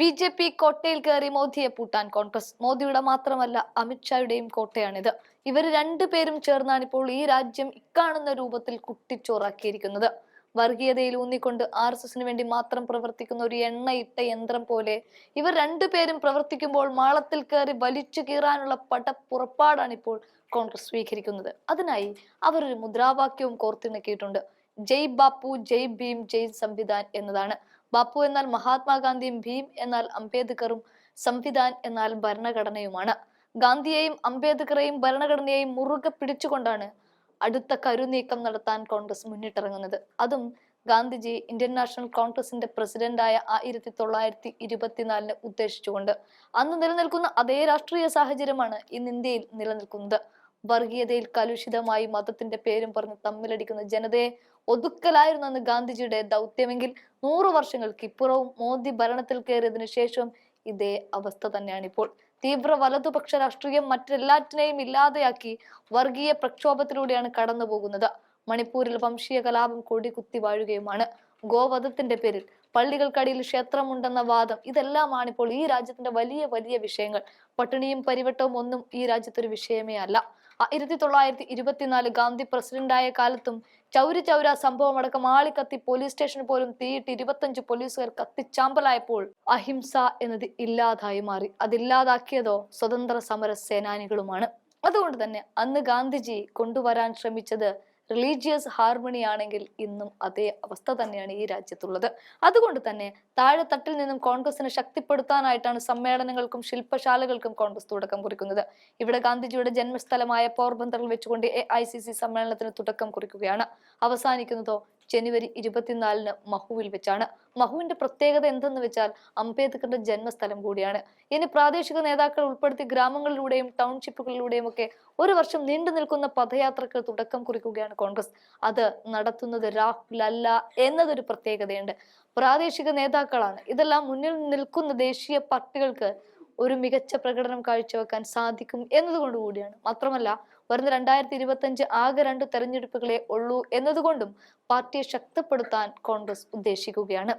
B J P കോട്ടയിൽ കയറി മോദിയെ പൂട്ടാൻ കോൺഗ്രസ്. മോദിയുടെ മാത്രമല്ല അമിത്ഷായുടെയും കോട്ടയാണിത്. ഇവർ രണ്ടുപേരും ചേർന്നാണ് ഇപ്പോൾ ഈ രാജ്യം ഇക്കാണുന്ന രൂപത്തിൽ കുട്ടിച്ചോറാക്കിയിരിക്കുന്നത്. വർഗീയതയിൽ ഊന്നിക്കൊണ്ട് ആർ എസ് എസിന് വേണ്ടി മാത്രം പ്രവർത്തിക്കുന്ന ഒരു എണ്ണയിട്ട യന്ത്രം പോലെ ഇവർ രണ്ടുപേരും പ്രവർത്തിക്കുമ്പോൾ മാളത്തിൽ കയറി വലിച്ചു കീറാനുള്ള പടപ്പുറപ്പാടാണ് ഇപ്പോൾ കോൺഗ്രസ് സ്വീകരിക്കുന്നത്. അതിനായി അവരൊരു മുദ്രാവാക്യവും കോർത്തിണക്കിയിട്ടുണ്ട്. ജയ് ബാപ്പു ജയ് ഭീം ജയ് സംവിധാൻ എന്നതാണ്. ബാപ്പു എന്നാൽ മഹാത്മാഗാന്ധിയും ഭീം എന്നാൽ അംബേദ്കറും സംവിധാൻ എന്നാൽ ഭരണഘടനയുമാണ്. ഗാന്ധിയെയും അംബേദ്കറെയും ഭരണഘടനയെയും മുറുകെ പിടിച്ചുകൊണ്ടാണ് അടുത്ത കരുനീക്കം നടത്താൻ കോൺഗ്രസ് മുന്നിട്ടിറങ്ങുന്നത്. അതും ഗാന്ധിജി ഇന്ത്യൻ നാഷണൽ കോൺഗ്രസിന്റെ പ്രസിഡന്റായ ആയിരത്തി തൊള്ളായിരത്തി ഇരുപത്തിനാലിന് ഉദ്ദേശിച്ചുകൊണ്ട്. അന്ന് നിലനിൽക്കുന്ന അതേ രാഷ്ട്രീയ സാഹചര്യമാണ് ഇന്ന് ഇന്ത്യയിൽ നിലനിൽക്കുന്നത്. വർഗീയതയിൽ കലുഷിതമായി മതത്തിന്റെ പേരും പറഞ്ഞ് തമ്മിലടിക്കുന്ന ജനതയെ ഒതുക്കലായിരുന്നു അന്ന് ഗാന്ധിജിയുടെ ദൗത്യമെങ്കിൽ നൂറു വർഷങ്ങൾക്ക് ഇപ്പുറവും മോദി ഭരണത്തിൽ കയറിയതിനു ശേഷം ഇതേ അവസ്ഥ തന്നെയാണ് ഇപ്പോൾ. തീവ്ര വലതുപക്ഷ രാഷ്ട്രീയം മറ്റെല്ലാറ്റിനെയും ഇല്ലാതെയാക്കി വർഗീയ പ്രക്ഷോഭത്തിലൂടെയാണ് കടന്നു പോകുന്നത് മണിപ്പൂരിൽ വംശീയ കലാപം കൊടികുത്തി വാഴുകയുമാണ്. ഗോവധത്തിന്റെ പേരിൽ പള്ളികൾക്കടിയിൽ ക്ഷേത്രമുണ്ടെന്ന വാദം ഇതെല്ലാമാണ് ഇപ്പോൾ ഈ രാജ്യത്തിന്റെ വലിയ വലിയ വിഷയങ്ങൾ. പട്ടിണിയും പരിവട്ടവും ഒന്നും ഈ രാജ്യത്തൊരു വിഷയമേ അല്ല. ആയിരത്തി തൊള്ളായിരത്തി ഇരുപത്തിനാല് ഗാന്ധി പ്രസിഡന്റായ കാലത്തും ചൗരി ചൗര സംഭവം അടക്കം ആളിക്കത്തി പോലീസ് സ്റ്റേഷൻ പോലും തീയിട്ട് ഇരുപത്തഞ്ച് പോലീസുകാർ കത്തിച്ചാമ്പലായപ്പോൾ അഹിംസ എന്നത് ഇല്ലാതായി മാറി. അതില്ലാതാക്കിയതോ സ്വതന്ത്ര സമര സേനാനികളുമാണ്. അതുകൊണ്ട് തന്നെ അന്ന് ഗാന്ധിജി കൊണ്ടുവരാൻ ശ്രമിച്ചത് റിലീജിയസ് ഹാർമണി ആണെങ്കിൽ ഇന്നും അതേ അവസ്ഥ തന്നെയാണ് ഈ രാജ്യത്തുള്ളത്. അതുകൊണ്ട് തന്നെ താഴെത്തട്ടിൽ നിന്നും കോൺഗ്രസിനെ ശക്തിപ്പെടുത്താനായിട്ടാണ് സമ്മേളനങ്ങൾക്കും ശില്പശാലകൾക്കും കോൺഗ്രസ് തുടക്കം കുറിക്കുന്നത്. ഇവിടെ ഗാന്ധിജിയുടെ ജന്മസ്ഥലമായ പോർബന്തറിൽ വെച്ചുകൊണ്ട് എ ഐ സി സി സമ്മേളനത്തിന് തുടക്കം കുറിക്കുകയാണ്. അവസാനിക്കുന്നതോ ജനുവരി ഇരുപത്തിനാലിന് മഹുവിൽ വെച്ചാണ്. മഹുവിന്റെ പ്രത്യേകത എന്തെന്ന് വെച്ചാൽ അംബേദ്കറുടെ ജന്മസ്ഥലം കൂടിയാണ്. ഇനി പ്രാദേശിക നേതാക്കൾ ഉൾപ്പെടുത്തി ഗ്രാമങ്ങളിലൂടെയും ടൗൺഷിപ്പുകളിലൂടെയും ഒക്കെ ഒരു വർഷം നീണ്ടു നിൽക്കുന്ന പദയാത്രക്ക് തുടക്കം കുറിക്കുകയാണ് കോൺഗ്രസ്. അത് നടത്തുന്നത് രാഹുൽ അല്ല എന്നതൊരു പ്രത്യേകതയുണ്ട്. പ്രാദേശിക നേതാക്കളാണ്. ഇതെല്ലാം മുന്നിൽ നിൽക്കുന്ന ദേശീയ പാർട്ടികൾക്ക് ഒരു മികച്ച പ്രകടനം കാഴ്ചവെക്കാൻ സാധിക്കും എന്നതുകൊണ്ട് കൂടിയാണ്. മാത്രമല്ല വരുന്ന രണ്ടായിരത്തി ഇരുപത്തി അഞ്ച് ആകെ രണ്ട് തെരഞ്ഞെടുപ്പുകളെ ഉള്ളൂ എന്നതുകൊണ്ടും പാർട്ടിയെ ശക്തിപ്പെടുത്താൻ കോൺഗ്രസ് ഉദ്ദേശിക്കുകയാണ്.